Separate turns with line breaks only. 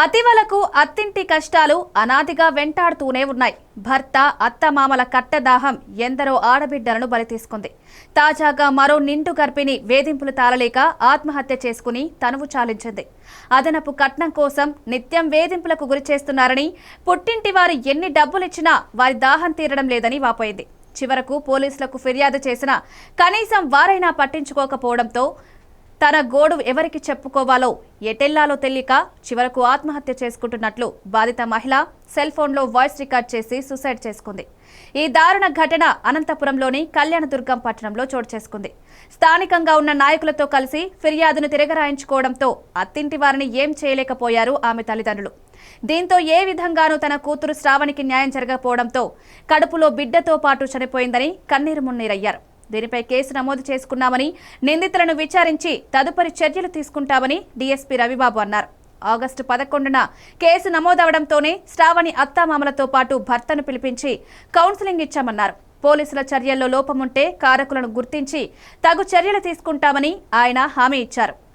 అతివలకు అత్తింటి కష్టాలు అనాదిగా వెంటాడుతూనే ఉన్నాయి. భర్త అత్తమామల కట్టదాహం ఎందరో ఆడబిడ్డలను బలితీసుకుంది. తాజాగా మరో నిండు గర్భిణి వేధింపులు తాళలేక ఆత్మహత్య చేసుకుని తనువు చాలించింది. అదనపు కట్నం కోసం నిత్యం వేధింపులకు గురి చేస్తున్నారని పుట్టింటి వారు ఎన్ని డబ్బులిచ్చినా వారి దాహం తీరడం లేదని వాపోయింది. చివరకు పోలీసులకు ఫిర్యాదు చేసినా కనీసం వారైనా పట్టించుకోకపోవడంతో తన గోడు ఎవరికి చెప్పుకోవాలో ఎటెల్లాలో తెలియక చివరకు ఆత్మహత్య చేసుకుంటున్నట్లు బాధిత మహిళ సెల్ ఫోన్లో వాయిస్ రికార్డ్ చేసి సూసైడ్ చేసుకుంది. ఈ దారుణ ఘటన అనంతపురంలోని కళ్యాణదుర్గం పట్టణంలో చోటు చేసుకుంది. స్థానికంగా ఉన్న నాయకులతో కలిసి ఫిర్యాదును తిరగరాయించుకోవడంతో అత్తింటి వారిని ఏం చేయలేకపోయారు ఆమె తల్లిదండ్రులు. దీంతో ఏ విధంగానూ తన కూతురు శ్రావణికి న్యాయం జరగకపోవడంతో కడుపులో బిడ్డతో పాటు చనిపోయిందని కన్నీరు మున్నీరయ్యారు. దీనిపై కేసు నమోదు చేసుకున్నామని నిందితులను విచారించి తదుపరి చర్యలు తీసుకుంటామని డీఎస్పీ రవిబాబు అన్నారు. ఆగస్టు పదకొండున కేసు నమోదవడంతోనే శ్రావణి అత్తామామలతో పాటు భర్తను పిలిపించి కౌన్సిలింగ్ ఇచ్చామన్నారు. పోలీసుల చర్యల్లో లోపముంటే కారకులను గుర్తించి తగు చర్యలు తీసుకుంటామని ఆయన హామీ ఇచ్చారు.